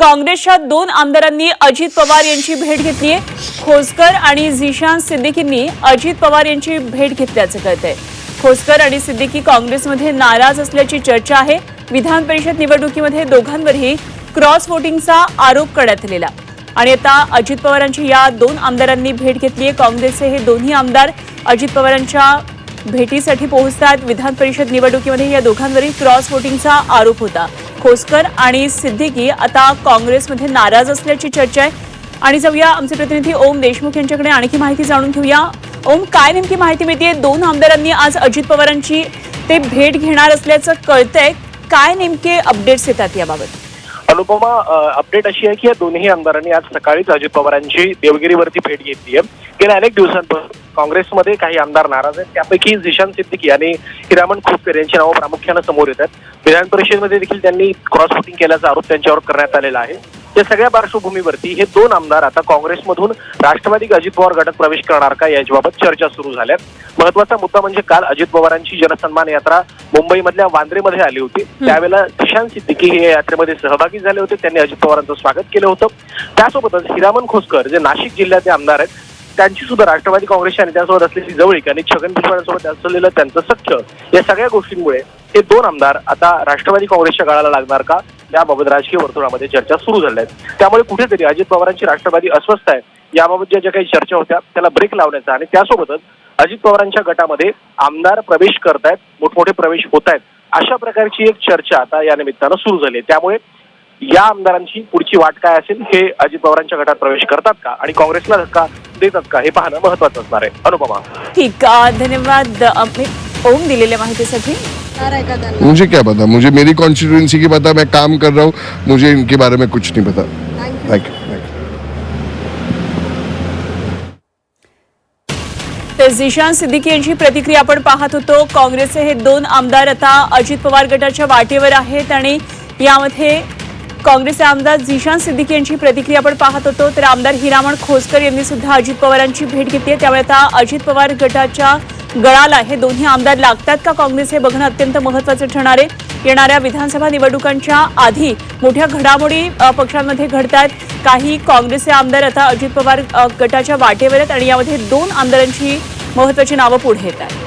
काँग्रेसच्या दोन आमदारांनी अजित पवार यांची भेट घेतली आहे खोसकर आणि झिशान सिद्दीकींनी अजित पवार यांची भेट घेतल्याचं कळतंय. खोसकर आणि सिद्दीकी काँग्रेसमध्ये नाराज असल्याची चर्चा आहे. विधान परिषद निवडणुकीमध्ये दोघांवरही क्रॉस वोटिंगचा आरोप करण्यात आलेला. आणि आता अजित पवारांची या दोन आमदारांनी भेट घेतली आहे काँग्रेसचे हे दोन्ही आमदार अजित पवारांच्या भेटीसाठी पोहोचतात. विधान परिषद निवडणुकीमध्ये या दोघांवरील क्रॉस वोटिंगचा आरोप होता. खोसकर आणि सिद्दीकी आता काँग्रेसमध्ये नाराज असल्याची चर्चा आहे. आणि जाऊया आमचे प्रतिनिधी ओम देशमुख यांच्याकडे आणखी माहिती जाणून घेऊया. ओम काय नेमकी माहिती मिळते दोन आमदारांनी आज अजित पवारांची ते भेट घेणार असल्याचं कळतंय. काय नेमके अपडेट्स येतात याबाबत? अनुपमा अपडेट अशी आहे की या दोन्ही आमदारांनी आज सकाळीच अजित पवारांची देवगिरीवरती भेट घेतली आहे गेल्या अनेक दिवसांपासून काँग्रेसमध्ये काही आमदार नाराज आहेत. त्यापैकी झिशान सिद्दीकी आणि हिरामण खोपकर यांची नावं प्रामुख्यानं समोर येतात विधान परिषदेमध्ये देखील त्यांनी क्रॉस वोटिंग केल्याचा आरोप त्यांच्यावर करण्यात आलेला आहे. या सगळ्या पार्श्वभूमीवरती हे दोन आमदार आता काँग्रेसमधून राष्ट्रवादी अजित पवार गटात प्रवेश करणार का याच्याबाबत चर्चा सुरू झाल्यात. महत्त्वाचा मुद्दा म्हणजे काल अजित पवारांची जनसन्मान यात्रा मुंबईमधल्या वांद्रेमध्ये आली होती. त्यावेळेला किशान सिद्दीकी हे या यात्रेमध्ये सहभागी झाले होते. त्यांनी अजित पवारांचं स्वागत केलं होतं. त्यासोबतच हिरामन खोसकर जे नाशिक जिल्ह्याचे आमदार आहेत त्यांची सुद्धा राष्ट्रवादी काँग्रेसच्या नेत्यांसोबत असलेली जवळीक आणि छगन भुजबळांसोबत असलेलं त्यांचं सख्य या सगळ्या गोष्टींमुळे हे दोन आमदार आता राष्ट्रवादी काँग्रेसच्या गळाला लागणार का? याबाबत राजकीय वर्तुळामध्ये चर्चा सुरू झाल्या आहेत त्यामुळे कुठेतरी अजित पवारांची राष्ट्रवादी अस्वस्थ आहे याबाबत ज्या ज्या काही चर्चा होत्या त्याला ब्रेक लावण्याचा आणि त्यासोबतच अजित पवारांच्या गटामध्ये आमदार प्रवेश करतायत मोठमोठे प्रवेश होत आहेत अशा प्रकारची एक चर्चा आता या निमित्तानं सुरू झाली आहे. त्यामुळे या आमदारांची पुढची वाट काय असेल हे अजित पवारांच्या गटात प्रवेश करतात का? आणि काँग्रेसला धक्का देतात का? हे पाहणं महत्वाचं असणार आहे. अनुपमा. ठीक धन्यवाद. अमित ओम दिलेल्या माहितीसाठी. मुझे क्या पता? मुझे मेरी कॉन्स्टिट्यूंसी की पता मैं काम कर रहा हूँ मुझे इनके बारे में कुछ नहीं पता। Thank you thank you thank you तर झिशान सिद्दीकी यांची प्रतिक्रिया आपण पाहत होतो. काँग्रेसचे हे दोन आमदार आता अजित पवार गटाच्या वाटेवर आहेत आणि यामध्ये काँग्रेसचे आमदार झिशान सिद्दीकी यांची प्रतिक्रिया आपण पाहत होतो. तर आमदार हिरामण खोसकर यांनी सुद्धा अजित पवारांची भेट घेतली आहे. त्यामुळे आता अजित पवार गटाच्या गळाला हे दोन्ही आमदार लागतात का? काँग्रेस हे बघणं अत्यंत महत्वाचं ठरणार आहे. येणाऱ्या विधानसभा निवडणुकांच्या आधी मोठ्या घडामोडी पक्षांमध्ये पक्षांमध्ये घडतात काही काँग्रेसचे आमदार आता अजित पवार गटाच्या वाटेवर आहेत आणि यामध्ये दोन आमदारांची महत्वाची नावं पुढे येत आहेत.